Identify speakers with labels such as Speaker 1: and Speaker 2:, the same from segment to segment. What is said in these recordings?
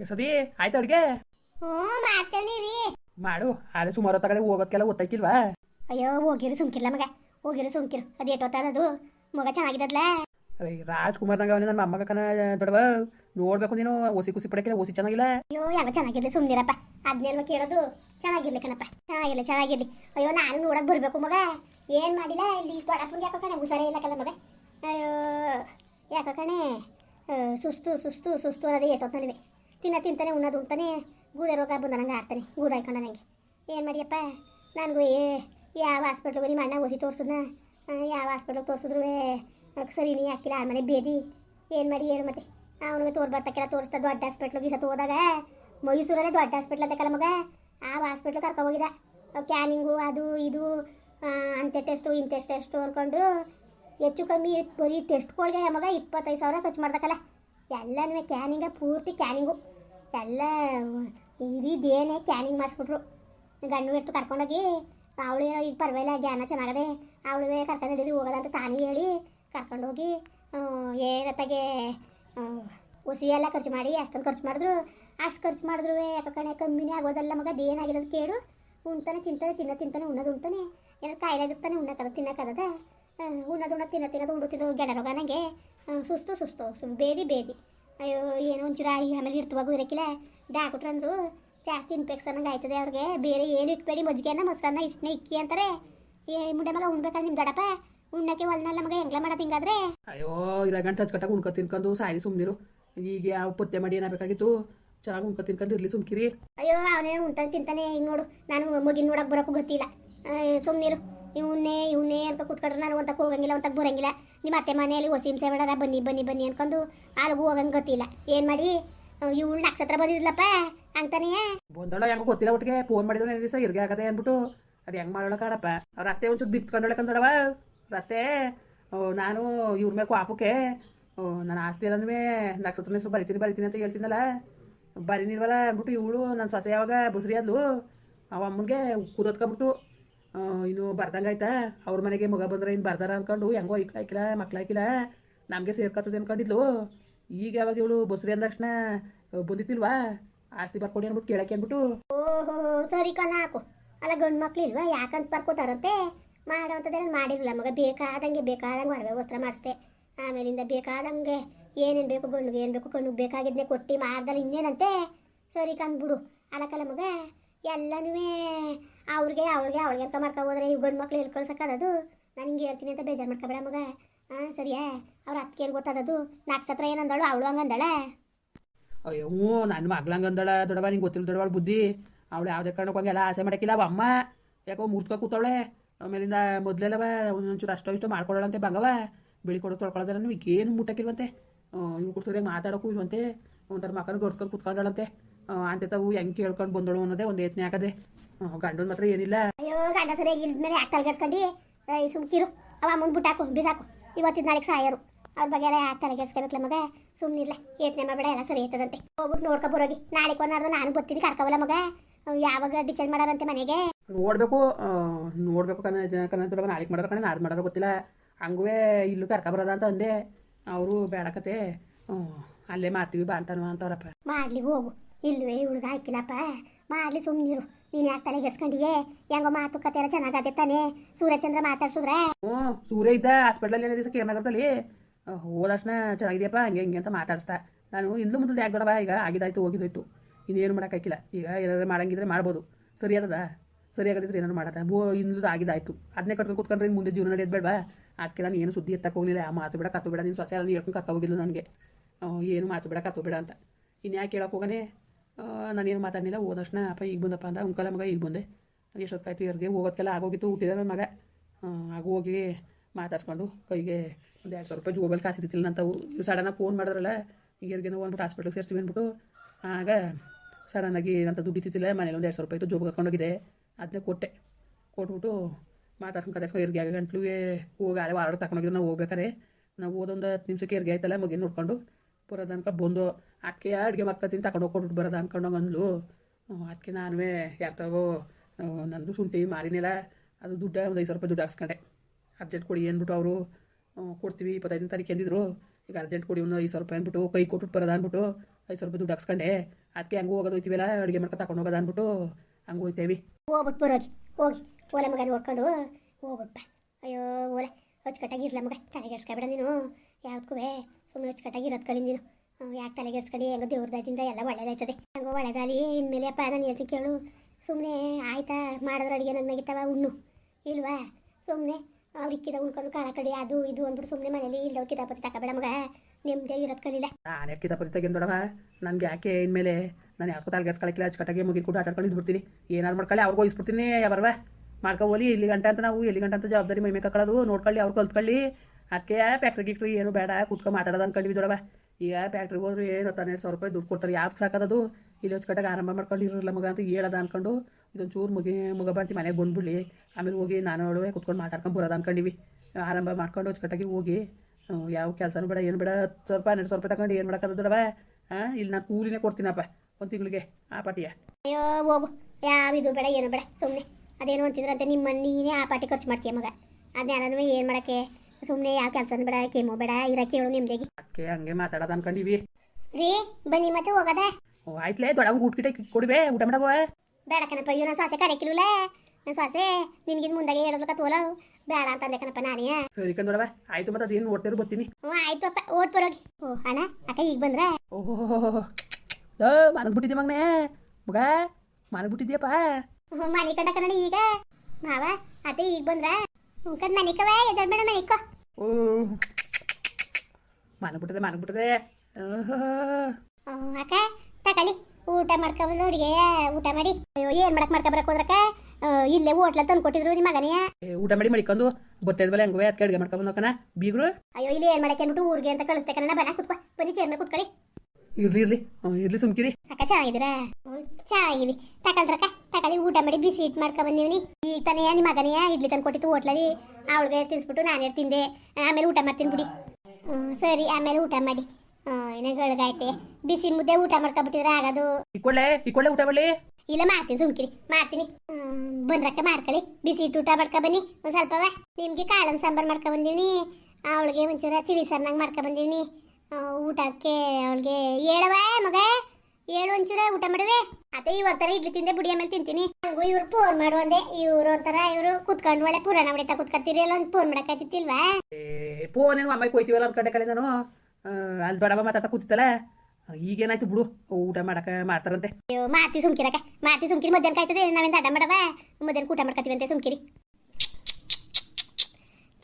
Speaker 1: ಎಸದಿ ಆಯ್ತು ಅಡ್ಗೆ?
Speaker 2: ಹ್ಞೂ ರೀ.
Speaker 1: ಮಾಡು ಆದ್ರೆ ಸುಮಾರು ಹೊತ್ತಾಗಡೆ ಹೋಗೋದಕ್ಕೆಲ್ಲ ಗೊತ್ತಾಯ್ತಿಲ್ವಾ
Speaker 2: ಅಯ್ಯೋ ಹೋಗಿರು ಸುಮ್ಕಿರ್ಲ ಮಗ. ಹೋಗಿರು ಸುಮ್ಕಿರು. ಅದು ಎಷ್ಟೊತ್ತದದು ಮಗ ಚೆನ್ನಾಗಿದ್ದದ್ಲ?
Speaker 1: ಅರೆ ರಾಜ್ಕುಮಾರ್ನಾಗ ಅವನೇ ನನ್ನ ಮೊಮ್ಮಗ ಕನ ದೊಡವ ನೋಡ್ಬೇಕು ನೀನು ಒಸಿ ಕುಸಿ ಪಡಕಿಲ್ಲ ಒಸಿ ಚೆನ್ನಾಗಿಲ್ಲ.
Speaker 2: ಅಯ್ಯೋ ಯಾವಾಗ ಚೆನ್ನಾಗಿರ್ಲಿ ಸುಮ್ನಿರಪ್ಪ. ಅದ್ನೆಲ್ವ ಕೇಳೋದು? ಚೆನ್ನಾಗಿರ್ಲಿ ಕಣಪ್ಪ. ಚೆನ್ನಾಗಿರ್ಲಿ ಚೆನ್ನಾಗಿರ್ಲಿ. ಅಯ್ಯೋ ನಾನು ನೋಡಕ್ ಬರ್ಬೇಕು ಮಗ. ಏನ್ ಮಾಡಿಲ್ಲ ಇಲ್ಲಿ? ದೊಡ್ಡಪ್ಪನಿಗೆ ಯಾಕೋ ಕಣೆ ಹುಷಾರೇ ಇಲ್ಲ ಕಲ್ಲ ಮಗ. ಅಯ್ಯೋ ಯಾಕೋ ಕಣೆ? ಸುಸ್ತು ಸುಸ್ತು ಸುಸ್ತು ಅನ್ನೋದೇ ಎಷ್ಟೊತ್ತನಿವೆ ತಿನ್ನ ತಿಂತಾನೆ ಉಣ್ಣೋದು ಉಣ್ತಾನೆ ಗೂದೆ ರೋಗ ಬಂದನಂಗೆ ಆಡ್ತಾನೆ ಗೂದಾಯ್ಕೊಂಡ ನನಗೆ ಏನು ಮಾಡಿಯಪ್ಪ? ನನಗೂ ಏ ಯಾವ ಹಾಸ್ಪಿಟ್ಲಿಗೆ ನಿಮ್ಮ ಅಣ್ಣ ಓದಿ ತೋರಿಸಿದ್ನ? ಆ, ಯಾವ ಹಾಸ್ಪಿಟ್ಲಿಗೆ ತೋರಿಸಿದ್ರು ಸರಿನೇ ಹಾಕಿಲ್ಲ ಮನೆ ಬೇದಿ. ಏನು ಮಾಡಿ ಹೇಳು ಮತ್ತೆ. ಅವನಿಗೆ ತೋರ್ ಬರ್ತಕ್ಕೆಲ್ಲ ತೋರಿಸ್ತಾ ದೊಡ್ಡ ಹಾಸ್ಪಿಟ್ಲಿಗೆ ಈ ಸತ್ತು ಹೋದಾಗ ಮೈಸೂರಲ್ಲೇ ದೊಡ್ಡ ಹಾಸ್ಪಿಟ್ಲ್ ಅಂತಕ್ಕಲ್ಲ ಮಗ. ಆ ಹಾಸ್ಪಿಟ್ಲಿಗೆ ಕರ್ಕೊ ಹೋಗಿದ. ಕ್ಯಾನಿಂಗು ಅದು ಇದು ಆ, ಅಂತೆ ಟೆಸ್ಟು ಇಂತೆ ಟೆಸ್ಟು ಅಂದ್ಕೊಂಡು ಹೆಚ್ಚು ಕಮ್ಮಿ ಬರೀ ಟೆಸ್ಟ್ಗಳಿಗೆ ಮಗ ಇಪ್ಪತ್ತೈದು ಸಾವಿರ ಖರ್ಚು ಮಾಡ್ದಕ್ಕಲ್ಲ ಎಲ್ಲನೂ ಕ್ಯಾನಿಂಗ ಪೂರ್ತಿ ಕ್ಯಾನಿಂಗು ಎಲ್ಲ ಇದೇನೇ ದೇನೆ ಕ್ಯಾನಿಂಗ್ ಮಾಡಿಸ್ಬಿಟ್ರು. ಗಂಡು ಇರ್ತು ಕರ್ಕೊಂಡೋಗಿ, ಅವಳು ಈಗ ಪರವಾಗಿಲ್ಲ ಜ್ಞಾನ ಚೆನ್ನಾಗದೆ ಅವಳುವೆ ಕರ್ಕೊಂಡು ಹಿಡೀರಿ ಹೋಗೋದಂತ ತಾನೇ ಹೇಳಿ ಕರ್ಕೊಂಡೋಗಿ ಏನತ್ತಾಗೆ ಹುಸಿ ಎಲ್ಲ ಖರ್ಚು ಮಾಡಿ ಅಷ್ಟೊಂದು ಖರ್ಚು ಮಾಡಿದ್ರು. ಅಷ್ಟು ಖರ್ಚು ಮಾಡಿದ್ರು ಯಾಕೆ ಕಣೆ, ಕಮ್ಮಿನೇ ಆಗೋದಲ್ಲ ಮಗ ಅದೇನಾಗಿರೋದು ಕೇಳು. ಉಣ್ತಾನೆ, ತಿಂತಾನೆ, ತಿನ್ನ, ತಿಂತಾನೆ, ಉಣ್ಣೋದು ಉಣ್ತಾನೆ. ಏನೋ ಕಾಯಿಲೆ ಇರ್ತಾನೆ ಉಣ್ಣಕ್ಕದ ತಿನ್ನಕ್ಕದ ಉಣ್ಣೋದು ಉಣ್ಣ, ತಿನ್ನ, ತಿನ್ನೋದು ಉಂಡು ತಿನ್ನೋದು ಗೆಡ ರೋಗ ನನಗೆ ಸುಸ್ತು ಸುಸ್ತು, ಬೇದಿ ಬೇದಿ. ಅಯ್ಯೋ ಏನು ಒಂಚೂರು ಆಗಿ ಆಮೇಲೆ ಇರ್ತವಾಗ ಇರಕ್ಕಿಲ್ಲ ಅಂದರು ಜಾಸ್ತಿ ಇನ್ಫೆಕ್ಷನ್ ಆಯ್ತದೆ ಅವ್ರಿಗೆ. ಬೇರೆ ಏನು ಇಟ್ಬೇಡಿ ಮಜ್ಜಿಗೆನ ಮೊಸರನ್ನ ಇಷ್ಟನೇ ಇಕ್ಕಿ ಅಂತಾರೆ. ಏ ಮುಂಡೆ ಮಗ ಉಣ್ಬೇಕಾದ್ರೆ ನಿಮ್ಮ ದಡಪ್ಪ ಉಣ್ಣಕ್ಕೆ ಒಲ್ನಲ್ಲ ಮಗ ಹೆಂಗ್ಲ ಮಾಡೋದು ಹಿಂಗಾದ್ರೆ?
Speaker 1: ಅಯ್ಯೋ ಇರ ಗಂಟೆ ಹಚ್ಕಟ್ಟಾಗ ಉಣ್ಕೊ ತಿನ್ಕೊಂಡು ಸಾಯಿ ಸುಮ್ಮನಿರು ಈಗ ಯಾವ ಪತ್ತೆ ಮಾಡಿ ಏನಾಗಬೇಕಾಗಿತ್ತು? ಚೆನ್ನಾಗಿ ಉಣ್ಕೊ ತಿನ್ಕೊಂಡು ಇರ್ಲಿ ಸುಮ್ಕಿರಿ.
Speaker 2: ಅಯ್ಯೋ ಅವನೇ ಉಣ್ತಾನೆ ತಿಂತಾನೆ. ಹಿಂಗೆ ನೋಡು ನಾನು ಮಗಿನ ನೋಡಕ್ಕೆ ಬರೋಕ್ಕೂ ಗೊತ್ತಿಲ್ಲ. ಸುಮ್ಮನಿರು ಇವನ್ನೇ ಇವನ್ನೇ ಅಂತ ಕೂತ್ಕೊಂಡ್ರೆ ನಾನು ಒಂದಕ್ಕೆ ಹೋಗಂಗಿಲ್ಲ ಒಂತಕ್ಕೆ ಬರಂಗಿಲ್ಲ. ನಿಮ್ಮ ಅತ್ತೆ ಮನೆಯಲ್ಲಿ ಹೊಸ ಹಿಂಸೆ ಬೇಡಾರ ಬನ್ನಿ ಬನ್ನಿ ಬನ್ನಿ ಅನ್ಕೊಂಡು ಅಲ್ಲಿಗೂ ಹೋಗಂಗೆ ಗೊತ್ತಿಲ್ಲ. ಏನು ಮಾಡಿ? ಇವಳು ನಕ್ಷತ್ರ ಬಂದಿದ್ಲಪ್ಪ, ಅಂತಾನೆ.
Speaker 1: ಬಂದಳ, ಹೆಂಗ ಗೊತ್ತಿಲ್ಲ ಒಟ್ಟಿಗೆ. ಫೋನ್ ಮಾಡಿದ್ರೆ ದಿವಸ ಇರ್ಗೆ ಆಗದೆ ಅಂದ್ಬಿಟ್ಟು. ಅದು ಹೆಂಗ್ ಮಾಡೋಳ ಕಾಡಪ್ಪ ಅವ್ರ ಅತ್ತೆ ಒಂಚೂರು ಬಿತ್ಕೊಂಡೊಳೆ ಕಂದಡವ ರತ್ತೆ ನಾನು ಇವ್ರ ಮೇಲೆ ಕಾಪಕ್ಕೆ ನನ್ನ ಆಸ್ತಿ ಎಲ್ಲನೂ ನಕ್ಷತ್ರ ಹೆಸರು ಬರಿತೀನಿ ಬರಿತೀನಿ ಅಂತ ಹೇಳ್ತೀನಲ್ಲ ಬರೀನಿಲ್ವಲ್ಲ ಅಂದ್ಬಿಟ್ಟು ಇವಳು ನನ್ನ ಸೊಸೆ ಯಾವಾಗ ಬುಸ್ರಿ ಆದ್ಲು. ಅವ ಅಮ್ಮನಿಗೆ ಕೂದತ್ಕೊಂಬಿಟ್ಟು ಇನ್ನು ಬರ್ದಂಗಾಯ್ತಾ ಅವ್ರ ಮನೆಗೆ ಮಗ ಬಂದ್ರೆ ಇನ್ನು ಬರ್ದಾರ ಅನ್ಕೊಂಡು ಹೆಂಗೋ ಐಕ್ಲ ಐಕಿಲ್ಲ ಮಕ್ಳು ಐಕಿಲ್ಲ ನಮಗೆ ಸೇರ್ಕತ್ತದ ಅನ್ಕೊಂಡಿದ್ಲು. ಈಗ ಯಾವಾಗ ಇವಳು ಬಸ್ರಿ ಅಂದ ತಕ್ಷಣ ಬಂದಿತ್ತಿಲ್ವಾ ಆಸ್ತಿ ಬರ್ಕೊಡಿ ಅಂದ್ಬಿಟ್ಟು ಕೇಳಕ್ಕೆ ಅಂದ್ಬಿಟ್ಟು.
Speaker 2: ಓಹೋ, ಸರಿ ಕಣ ಹಾಕು. ಅಲ್ಲ, ಗಂಡು ಮಕ್ಳು ಇಲ್ವಾ? ಯಾಕಂತ ಬರ್ಕೊಟ್ಟಾರಂತೆ? ಮಾಡೋವಂಥದ್ದೆಲ್ಲ ಮಾಡಿರಲಿಲ್ಲ ಮಗ, ಬೇಕಾದಂಗೆ ಬೇಕಾದಂಗೆ ಒಡವೆ ವಸ್ತ್ರ ಮಾಡಿಸ್ದೆ. ಆಮೇಲಿಂದ ಬೇಕಾದಂಗೆ ಏನೇನು ಬೇಕು ಗಂಡುಗೆ, ಏನು ಬೇಕು ಕಣ್ಣು ಬೇಕಾಗಿದ್ನೆ ಕೊಟ್ಟು ಮಾಡ್ದಲ್ಲ ಇನ್ನೇನಂತೆ? ಸರಿ ಕಂದ್ಬಿಡು ಅಲಕಲ್ಲ ಮಗ. ಎಲ್ಲನೂ ಅವ್ರಿಗೆ ಅವ್ಳಿಗೆ ಅವಳಿಗೆ ಅಂತ ಮಾಡ್ಕೊ ಹೋದ್ರೆ ಇವ್ ಗಂಡು ಮಕ್ಳು ಎಲ್ಲಿ ಕಳ್ಸಕ್ಕದದು ನಾನು ಹಿಂಗೆ ಹೇಳ್ತೀನಿ ಅಂತ ಬೇಜಾರು ಮಾಡ್ಕೊಬೇಡ ಮಗ. ಹಾಂ ಸರಿಯೇ? ಅವ್ರ ಅತ್ತಿಗೆ ಏನು ನಾಲ್ಕು ಸತ್ರ ಏನಂದಳು ಅವಳು ಹಂಗಂದಳೆ
Speaker 1: ಅಯ್ಯೋ ನನ್ನ ಮಗ್ಳಂಗೆ ಅಂದಳ. ದೊಡವ ನಿಂಗೆ ಗೊತ್ತಿಲ್ಲ ದೊಡ್ಡವಳು ಬುದ್ಧಿ. ಅವಳು ಯಾವುದೇ ಕಾರಣಕ್ಕೆ ಎಲ್ಲ ಆಸೆ ಮಾಡಕ್ಕಿಲ್ಲ ಅವ ಅಮ್ಮ. ಯಾಕೋ ಮುರ್ಸ್ಕೊ ಕೂತವಳೆ. ಆಮೇಲಿಂದ ಮೊದಲೆಲ್ಲವ ಒಂದೊಂಚೂರು ಅಷ್ಟೋ ಇಷ್ಟೋ ಮಾಡ್ಕೊಳ್ಳೋಳಂತೆ ಬಂಗವ ಬಿಳಿ ಕೊಡೋದು ತೊಳ್ಕೊಳ್ಳೋದ್ರೆ ನಮಗೆ ಏನು ಮುಟ್ಟಕ್ಕಿಲ್ವಂತೆ? ಇವ್ರು ಸರಿಯಾಗಿ ಮಾತಾಡೋಕ್ಕೂ ಇಲ್ವಂತೆ. ಒಂಥರ ಮಕ್ಕಳು ಗೊಡ್ಸ್ಕೊಂಡು ಕೂತ್ಕೊಂಡಳಂತೆ. ಅಂತೆ ತಾವು ಹೆಂಗ್ ಕೇಳ್ಕೊಂಡ್ ಬಂದಳು ಅನ್ನೋದೇ ಒಂದ್ ಯತ್ನೆ ಆಗದೆ. ಗಂಡನ ಮಾತ್ರ ಏನಿಲ್ಲ.
Speaker 2: ಅಯ್ಯೋ ಗಂಡ ಸರಿಯಾಗಿ ಇಲ್ದ್ಮೇಲೆ ಯಾಕೆ ತಲೆಗೆಡ್ಸ್ಕೊಂಡು ಸುಮ್ಕಿರು. ಅವ ಅಮ್ಮನ ಬಿಟ್ಟಾಕು ಬಿಸಾಕು. ಇವತ್ತಿನ ನಾಳೆಗೆ ಸಾಯರು. ಅವ್ರ ಬಗ್ಗೆ ಎಲ್ಲ ಯಾಕೆ ತಲೆಗೆಡ್ಸ್ಕೊಬೇಕಲ್ಲ ಮಗ? ಸುಮ್ಮನಿರ್ಲ ಯತ್ನೆ ಮಾಡಬೇಡ ಎಲ್ಲ ಸರಿ ಇರ್ತದಂತೆ ಹೋಗ್ಬಿಟ್ಟು ನೋಡ್ಕೊ ಬರೋಗಿ. ನಾಳೆ ಕೊನಾರ್ದು ನಾನು ಬರ್ತೀನಿ ಕರ್ಕವಲ್ಲ ಮಗ. ಯಾವಾಗ ಡಿಸೈಡ್ ಮಾಡಾರಂತೆ ಮನೆಗೆ?
Speaker 1: ನೋಡ್ಬೇಕು ನೋಡ್ಬೇಕು ಕಣ ಜನ ಕಣ ನಾಳೆಗೆ ಮಾಡೋರು ಕಣ ನಾಳೆ ಮಾಡೋರು ಗೊತ್ತಿಲ್ಲ. ಹಂಗೂ ಇಲ್ಲೂ ಕರ್ಕೊಬರೋದ ಅಂತ ಅಂದೆ. ಅವರು ಬೇಡಕತೆ ಅಲ್ಲೇ ಮಾಡ್ತೀವಿ ಬಾ ಅಂತಾನು ಅಂತವ್ರಪ್ಪ
Speaker 2: ಮಾಡ್ಲಿ ಹೋಗು. ಇಲ್ವೇ, ಹುಡುಗ ಹಾಕಿಲ್ಲಪ್ಪ. ಮಾಡಲಿ ಸುಮ್ಮನಿರು ನೀನು ಯಾಕೆ ತಲೆಗೆಡ್ಸ್ಕೊಂಡಿಯೇ ಹೆಂಗೋ ಮಾತುಕತೆ ಎಲ್ಲ ಚೆನ್ನಾಗತ್ತೆ ತಾನೆ. ಸೂರ್ಯಚಂದ್ರ ಮಾತಾಡ್ಸಿದ್ರೆ?
Speaker 1: ಹ್ಞೂ, ಸೂರ್ಯ ಇದ್ದ ಹಾಸ್ಪಿಟ್ಲಲ್ಲಿ ಏನೇ ದಿವಸ ಕೇರ್ನಗರದಲ್ಲಿ ಹೋದಕ್ಷಣ ಚೆನ್ನಾಗಿದೆಯಪ್ಪ, ಹಂಗೆ ಹಿಂಗೆ ಅಂತ ಮಾತಾಡಿಸ್ತಾ. ನಾನು ಇಂದ್ಲು ಮುಂದೆ ಯಾಕೆ ದೊಡವ ಈಗ ಆಗಿದಾಯ್ತು ಹೋಗಿದ್ದಾಯ್ತು ಇನ್ನೇನು ಮಾಡೋಕ್ಕಾಗಿಲ್ಲ ಈಗ ಏನಾದ್ರು ಮಾಡಂಗಿದ್ರೆ ಮಾಡ್ಬೋದು. ಸರಿ ಅದದ ಸರಿ ಆಗದಿದ್ರೆ ಏನಾದ್ರು ಮಾಡತ್ತ ಬೋ ಇಂದು ಆಗಿದಾಯ್ತು. ಅದನ್ನೇ ಕಟ್ಕೊಂಡು ಕೂತ್ಕೊಂಡ್ರೆ ಮುಂದೆ ಜೀವನ ನಡೆಯೋದು ಬೇಡವಾ ಅದಕ್ಕೆ ನಾನು ಏನು ಸುದ್ದಿ ಎತ್ತಕ್ಕೆ ಹೋಗಲಿಲ್ಲ. ಆ ಮಾತು ಬೇಡ ಕತ್ತು ಬೇಡ. ನೀನು ಸೊಸೆ ಹೇಳ್ಕೊಂಡು ಹೋಗಿಲ್ಲ ನನಗೆ. ಏನು ಮಾತು ಬೇಡ ಕತ್ತು ಬಿಡ ಅಂತ. ಇನ್ಯಾಕೆ ಯಾಕೆ ಕೇಳಕ್ಕೆ ಹೋಗನೆ? ನಾನೇನು ಮಾತಾಡಲಿಲ್ಲ ಹೋದಕ್ಷಣ ಅಪ್ಪ, ಈಗ ಬಂದಪ್ಪ ಅಂದ ಉಂಕಲ ಮಗ ಈಗ ಬಂದೆ. ಎಷ್ಟೊತ್ತಾಯ್ತು ಇವ್ರಿಗೆ ಹೋಗೋದಕ್ಕೆಲ್ಲ ಆಗೋಗಿತ್ತು ಹುಟ್ಟಿದ ನನ್ನ ಮಗ. ಆಗ ಹೋಗಿ ಮಾತಾಡ್ಸ್ಕೊಂಡು ಕೈಗೆ ಒಂದು ಎರಡು ಸಾವಿರ ರೂಪಾಯಿ ಜೋಬಲ್ಲಿ ಕಾಸು ಇರ್ತಿಲ್ಲ ಅಂತ ಸಡನ್ನಾಗಿ ಫೋನ್ ಮಾಡಿದ್ರಲ್ಲ, ಈಗ ಇವ್ರಿಗೇನೋ ಅಂದ್ಬಿಟ್ಟು ಹಾಸ್ಪಿಟ್ಲಿಗೆ ಸೇರಿಸಿ ಬಂದ್ಬಿಟ್ಟು, ಆಗ ಸಡನ್ನಾಗಿ ಅಂತ ದುಡ್ಡು ಇತ್ತಿಲ್ಲ ಮನೇಲಿ ಒಂದು ಎರಡು ಸಾವಿರ ರೂಪಾಯಿ ಜೋಬ್ ಹಾಕೊಂಡೋಗಿದೆ ಅದನ್ನೇ ಕೊಟ್ಟೆ. ಕೊಟ್ಬಿಟ್ಟು ಮಾತಾಡ್ಕೊಂಡು ಕದಾಸ್ಕೊಂಡು ಇರ್ಗೆ ಆಗ ಗಂಟ್ಲು ಹೋಗಿ ಆಳೆ ವಾರ ತಗೊಂಡೋಗಿದ್ರು, ನಾವು ಹೋಗ್ಬೇಕಾರೆ, ನಾವು ಓದೊಂದು ಹತ್ತು ನಿಮಿಷಕ್ಕೆ ಇರ್ಗೆ ಆಯ್ತಲ್ಲ, ಮಗಿನ ನೋಡ್ಕೊಂಡು. ಬರೋದು ಅನ್ಕೊಂಡು ಬಂದು ಅಕ್ಕಿ ಅಡುಗೆ ಮಾಡ್ಕೊತೀನಿ ತಗೊಂಡು ಹೋಗಿ ಕೊಟ್ಬಿಟ್ಟು ಬರೋದು ಅನ್ಕೊಂಡಂಗೆ ಅಂದ್ಲು ಅದಕ್ಕೆ ನಾನು ಯಾರು ತಗೋ ನಂದು ಶುಂಠಿ ಮಾರಿನಿಲ್ಲ ಅದು ದುಡ್ಡು ಒಂದು ಐದು ಸಾವಿರ ರೂಪಾಯಿ ದುಡ್ಡು ಹಾಕ್ಸ್ಕೊಂಡೆ. ಅರ್ಜೆಂಟ್ ಕೊಡಿ ಅಂದ್ಬಿಟ್ಟು ಅವರು ಕೊಡ್ತೀವಿ, ಇಪ್ಪತ್ತೈದನೇ ತಾರೀಕು ಎಂದಿದ್ರು. ಈಗ ಅರ್ಜೆಂಟ್ ಕೊಡಿ ಒಂದು ಐದು ಸಾವಿರ ರೂಪಾಯಿ ಅಂದ್ಬಿಟ್ಟು ಕೈ ಕೊಟ್ಬಿಟ್ಟು ಬರೋದು ಅಂದ್ಬಿಟ್ಟು ಐದು ಸಾವಿರ ರೂಪಾಯಿ ದುಡ್ಡು ಹಾಕ್ಸ್ಕೊಂಡೆ. ಅದಕ್ಕೆ ಹಂಗೂ ಹೋಗೋದು ಹೋಯ್ತೀವಲ್ಲ, ಅಡುಗೆ ಮಾಡ್ಕೊಂಡು ತಗೊಂಡು ಹೋಗೋದು ಅಂದ್ಬಿಟ್ಟು ಹಂಗೆ ಹೋಗ್ತೇವೆ
Speaker 2: ಹೋಗ್ಬಿಟ್ಟು ಬರೋದು ಹೋಗಿ ಓಲೆ ಮಗ ನೋಡ್ಕೊಂಡು ಹೋಗ್ಬಿಟ್ಟ ಅಯ್ಯೋ, ಓಲೆ ಅಚ್ಚುಕಟ್ಟಾಗಿರ್ಲ ಮಗ, ತಲೆಗೆಡ್ಸ್ಕೊಬೇಡ ನೀನು. ಯಾವ್ದಕ್ಕೂ ಸುಮ್ಮನೆ ಅಚ್ಚುಕಟ್ಟಾಗಿರೋದು ಕಲಿ ನೀನು ಯಾಕೆ ತಲೆಗೆಡ್ಸ್ಕೊಂಡು, ಹೆಂಗೋ ದೇವ್ರದಾಯ್ತಿಂದ ಎಲ್ಲ ಒಳ್ಳೇದಾಯ್ತದೆ. ಹಂಗೋ ಒಳ್ಳೇದಾಲಿ, ಇನ್ಮೇಲೆ ಅಪ್ಪ ನಾನು ಹೇಳ್ತೀನಿ ಕೇಳು. ಸುಮ್ಮನೆ ಆಯ್ತಾ, ಮಾಡಿದ್ರೆ ಅಡುಗೆ ನನ್ನ ಉಣ್ಣು. ಇಲ್ವಾ? ಸುಮ್ಮನೆ ಅವ್ರಿಕ್ಕಿದ ಉಣ್ಕೊಂಡು ಕಾಳ ಕಡಿ, ಅದು ಇದು ಅಂದ್ಬಿಟ್ಟು ಸುಮ್ಮನೆ ಮನೇಲಿ ಇಲ್ದವ್ ಕಿತಾಪತಿ ತಗೋಬೇಡ ಮಗ. ನೆಮ್ಮದಿಯಾಗಿ ಇರೋದು ಕಲಿಲ್ಲ
Speaker 1: ನಾನು ಯಾಕೆ ಕಿತಾಪತಿ ತೆಗೆದೊಡವ ನನಗೆ ಯಾಕೆ ಇನ್ಮೇಲೆ ನಾನು ಯಾಕೋ ತಲೆಗೆಡ್ಸ್ಕೊಳಕ್ಕಿಲ್ಲ ಅಚ್ಚುಕಟ್ಟಾಗಿ ಮುಗಿ ಕೂಡ ಆಟಾಡ್ಕೊಂಡು ಇದು ಇದ್ಬಿಡ್ತೀನಿ ಏನಾರು ಮಾಡ್ಕೊಳ್ಳಿ, ಅವ್ರಿಗೂ ಇಸ್ಬಿಡ್ತೀನಿ ಯಾವ ಮಾಡ್ಕೊ ಹೋಲಿ ಇಲ್ಲಿ ಗಂಟೆ ಅಂತ ನಾವು, ಎಲ್ಲಿ ಗಂಟೆ ಅಂತ ಜವಾಬ್ದಾರಿ ಮೈ ನೋಡ್ಕೊಳ್ಳಿ, ಅವ್ರು ಕಲ್ತ್ಕೊಳ್ಳಿ. ಅದಕ್ಕೆ ಫ್ಯಾಕ್ಟ್ರಿ ಗಿಕ್ಟ್ರಿ ಏನು ಬೇಡ ಕುತ್ಕೊಂಡು ಮಾತಾಡೋದು ಅನ್ಕೊಂಡಿವಿ ದೊಡವ ಈಗ ಫ್ಯಾಕ್ಟ್ರಿಗೆ ಹೋದ್ರೆ ಏನು ಹನ್ನೆರಡು ಸಾವಿರ ರೂಪಾಯಿ ದುಡ್ಡು ಕೊಡ್ತಾರೆ. ಯಾವ್ದು ಸಾಕದು ಇಲ್ಲಿ ಕಟ್ಟಾಗ ಆರಂಭ ಮಾಡ್ಕೊಂಡು ಇರೋಲ್ಲ ಮಗ ಅಂತ ಹೇಳೋದು ಅನ್ಕೊಂಡು ಇದೊಂದು ಚೂರು ಮುಗಿ, ಮುಗ ಬರ್ತೀವಿ ಮನೆಗೆ ಬಂದ್ಬಿಡ್ಲಿ. ಆಮೇಲೆ ಹೋಗಿ ನಾನು ನೋಡುವೆ ಕುತ್ಕೊಂಡು ಮಾತಾಡ್ಕೊಂಡು ಬರೋದು ಅನ್ಕೊಂಡಿವಿ. ಆರಂಭ ಮಾಡ್ಕೊಂಡು ಅಚ್ಚುಕಟ್ಟಾಗಿ ಹೋಗಿ ಯಾವ ಕೆಲಸನೂ ಬೇಡ, ಏನು ಬೇಡ, ಹತ್ತು ಸಾವಿರ ರೂಪಾಯಿ, ಹನ್ನೆರಡು ಸಾವಿರ ರೂಪಾಯಿ ತಗೊಂಡು ಏನು ಮಾಡೋಕ್ಕದ ದೊಡವ ಹಾಂ, ಇಲ್ಲಿ ನಾನು ಕೂಲಿನೇ ಕೊಡ್ತೀನಪ್ಪ, ಒಂದು ತಿಂಗಳಿಗೆ, ಆ ಪಾಟಿಯ.
Speaker 2: ಅಯ್ಯೋ, ಹೋಗು. ಯಾವ ಇದು ಬೇಡ, ಏನು ಬೇಡ ಸುಮ್ಮನೆ ಅದೇನು ಅಂತಿದ್ರಂತೆ ನಿಮ್ಮ ನೀನೇ ಆ ಪಾಟಿ ಖರ್ಚು ಮಾಡ್ತೀಯ ಮಗ. ಅದನ್ನೆಲ್ಲನೂ ಏನು ಮಾಡೋಕ್ಕೆ? ಸುಮ್ಮನೆ ಯಾವ ಕೆಲಸನ ಬೇಡ ಕೆಮೋ ಬೇಡ ಇರಕ್ಕೆ ಹೇಳು ನಿಮ್ದೇಗಿ.
Speaker 1: ಅಕ್ಕೆ ಹಂಗೆ ಮಾತಾಡೋದು ಅನ್ಕೊಂಡಿವಿ
Speaker 2: ರೀ ಬನ್ನಿ ಮತ್ತೆ ಹೋಗದ?
Speaker 1: ಓ ಆಯ್ತಲೇ ದೊಡ್ಡವ ಊಟ ಗಿಟ ಕೊಡಿವೆ ಊಟ ಮಾಡವ
Speaker 2: ಬೇಡ ಕಣಪ್ಪ ಅಯ್ಯೋ ನಾನು ಶ್ವಾಸೆ ಕರೆಕಿಲ್ಲ ನನ್ನ ಶ್ವಾಸೆ ನಿನ್ಗಿನ್ ಮುಂದಾಗೆ ಹೇಳೋದಕ್ಕ ತೋಲ. ಬೇಡ ಅಂತಂದೆ ಕಣಪ್ಪ ನಾನೇ.
Speaker 1: ಸರಿ ಕಂದೊಡವ ಆಯ್ತು ಮತ್ತೆ ಅದೇನು ನೋಡ್ತಿರು ಬರ್ತೀನಿ.
Speaker 2: ಹ್ಞೂ ಆಯ್ತು ಅಪ್ಪ ಓಟ್ ಬರೋಗಿ ಓ ಅಣ್ಣ ಅಕ್ಕ ಈಗ ಬಂದ್ರ?
Speaker 1: ಓಹೋ ಓ ಮನಗ್ಬಿಟ್ಟಿದ್ದೆ ಮಗನೇ? ಮಗ ಮನಗ್ಬಿಟ್ಟಿದ್ಯಪ್ಪ
Speaker 2: ಹ್ಞೂ ಮನೆ ಕಂಡ ಕನ್ನಡಿ ಈಗ. ಮಾವ ಅತ್ತೆ ಈಗ ಬಂದ್ರ? ಕದ್ ಮನಿಕವ ಎದರ್ ಬೇಡ ಮನಿಕೋ
Speaker 1: ಓ. ಮನಗ್ಬಿಟ್ಟದೆ ಮನಗ್ಬಿಟ್ಟದೆ
Speaker 2: ಅಕ್ಕ ತಕಳಿ. ಊಟ ಮಾಡ್ಕೊಬಂದು ಅಡುಗೆ ಊಟ ಮಾಡಿ. ಅಯ್ಯೋ ಏನ್ ಮಾಡಕ್ ಮಾಡ್ಕೊಬರಕ್ ಹೋದ್ರಕ್ಕ? ಇಲ್ಲೇ ಹೋಟ್ಲ ತಂದು ಕೊಟ್ಟಿದ್ರು ನಿಮ್ಮ ಮಗನೇ.
Speaker 1: ಊಟ ಮಾಡಿ ಮಡಿಕೊಂಡು ಬತ್ತೈದ್ ಬಲ ಹಂಗೆ ಅದಕ್ಕೆ ಅಡುಗೆ ಹೋಕನ ಬೀಗ್ರು?
Speaker 2: ಅಯ್ಯೋ ಇಲ್ಲಿ ಏನ್ ಮಾಡಕ್ಕೆ ಅಂದ್ಬಿಟ್ಟು ಊರಿಗೆ ಅಂತ ಕಳಿಸ್ತೆ ಬನ ಬಣ್ಣ ಕುತ್ಕೋ. ಬನ್ನಿ ಚೇರ್ನ ಕುತ್ಕೊಳ್ಳಿ.
Speaker 1: ಇರ್ಲಿ ಇರ್ಲಿ. ಇರ್ಲಿ ಸುಮ್ಕಿರಿ.
Speaker 2: ಅಕ್ಕ ಚೆನ್ನಾಗಿದ್ದೀರಾ? ಹ್ಞೂ ಚೆನ್ನಾಗಿವಿ ತಕಲ್ರಕ್ಕ ತಕಲಿ ಊಟ ಮಾಡಿ ಬಿಸಿ ಇಟ್ ಮಾಡ್ಕೊ ಬಂದಿವ್ನಿ ಈಗ ತಾನೇ ನಿಮ್ಮ ಮಗನೇ ಇಡ್ಲಿ ತಂದು ಕೊಟ್ಟಿತ್ತು ಹೋಟ್ಲಲ್ಲಿ. ಅವಳಿಗೆ ತಿನ್ಸ್ಬಿಟ್ಟು ನಾನು ತಿಂದೆ. ಆಮೇಲೆ ಊಟ ಮಾಡ್ತೀನಿ ಬಿಡಿ. ಸರಿ ಆಮೇಲೆ ಊಟ ಮಾಡಿ. ಏನಾಗೈತೆ ಬಿಸಿ ಮುದ್ದೆ ಊಟ ಮಾಡ್ಕೊಬಿಟ್ಟಿದ್ರೆ ಆಗದು.
Speaker 1: ಇಕ್ಕೊಳ್ಳೆ ಇಕ್ಕೊಳ್ಳೆ ಊಟ ಮಾಡಿ
Speaker 2: ಇಲ್ಲ ಮಾಡ್ತೀನಿ ಸುಮ್ಕಿರಿ. ಮಾಡ್ತೀನಿ. ಬಂದ್ರಕ್ಕ ಮಾಡ್ಕೊಳ್ಳಿ. ಬಿಸಿ ಇಟ್ಟು ಊಟ ಮಾಡ್ಕೊ ಬನ್ನಿ. ಒಂದು ಸ್ವಲ್ಪವ ನಿಮ್ಗೆ ಕಾಳನ್ ಸಾಂಬಾರ್ ಮಾಡ್ಕೊ ಬಂದೀನಿ ಅವಳಿಗೆ ಒಂಚೂರ ತಿಳಿ ಸರ್ನಂಗೆ ಮಾಡ್ಕೊ ಬಂದೀನಿ ಆ, ಊಟಕ್ಕೆ ಅವಳಿಗೆ ಹೇಳವೇ ಮಗ ಹೇಳು ಒಂಚೂರ ಊಟ ಮಾಡುವೆ. ಅದೇ ಇವಾಗ ಥರ ಇಡ್ಲಿ ತಿಂದೆ ಬುಡಿ ಆಮೇಲೆ ತಿಂತೀನಿ. ಹಂಗೂ ಇವ್ರು ಫೋನ್ ಮಾಡು ಅಂದೆ. ಇವ್ರು ಒಂಥರ ಇವರು ಕುತ್ಕೊಂಡು ಒಳ್ಳೆ ಪುರಾಣ ಹೊಡಿತಾ ಕುತ್ಕೊತೀರಿ ಎಲ್ಲ ಒಂದು ಫೋನ್ ಮಾಡಕ್ಕಾಯ್ತಿಲ್ವಾ
Speaker 1: ಏ ಫೋನ್ ಏನು ಅಮ್ಮ ಕೊಯ್ತೀವಲ್ಲ ಅನ್ಕೊಂಡೆ ಕಲೆ ನಾನು. ಅಲ್ಲಿ ದೊಡ್ಡವ ಮಾತಾಡ್ತಾ ಕೂತಿತ್ತಲ್ಲ. ಈಗೇನಾಯ್ತು ಬಿಡು ಊಟ ಮಾಡಕ ಮಾಡ್ತಾರಂತೆ.
Speaker 2: ಅಯ್ಯೋ ಮಾತಿ ಸುಮ್ಕಿರಕ ಮಾತಿ ಸುಮ್ಕಿರಿ. ಮಧ್ಯಾಹ್ನ ಕಾಯ್ತದೆ ನಾವೇನು ಅಡ್ಡ ಮಾಡವ ಮಧ್ಯಾಹ್ನ ಊಟ ಮಾಡ್ಕೊತೀವಂತೆ ಸುಮ್ಕಿರಿ.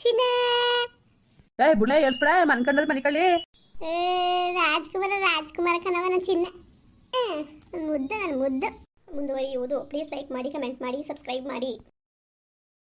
Speaker 2: ಚಿನ್ನ.
Speaker 1: ಏ ಬುಳ್ಳೆ ಎಲ್ಸ್ಬಿಡ ಮನ್ಕಂಡದ ಮನಿಕಳ್ಳಿ.
Speaker 2: ಏ, ರಾಜ್ಕುಮಾರ ರಾಜ್ಕುಮಾರ ಕಣವ ನನ್ನ ಚಿನ್ನ ಮುದ್ದು ನನ್ನ ಮುದ್ದು. ಮುಂದುವರಿಯುವುದು. ಪ್ಲೀಸ್ ಲೈಕ್ ಮಾಡಿ ಕಮೆಂಟ್ ಮಾಡಿ ಸಬ್ಸ್ಕ್ರೈಬ್ ಮಾಡಿ.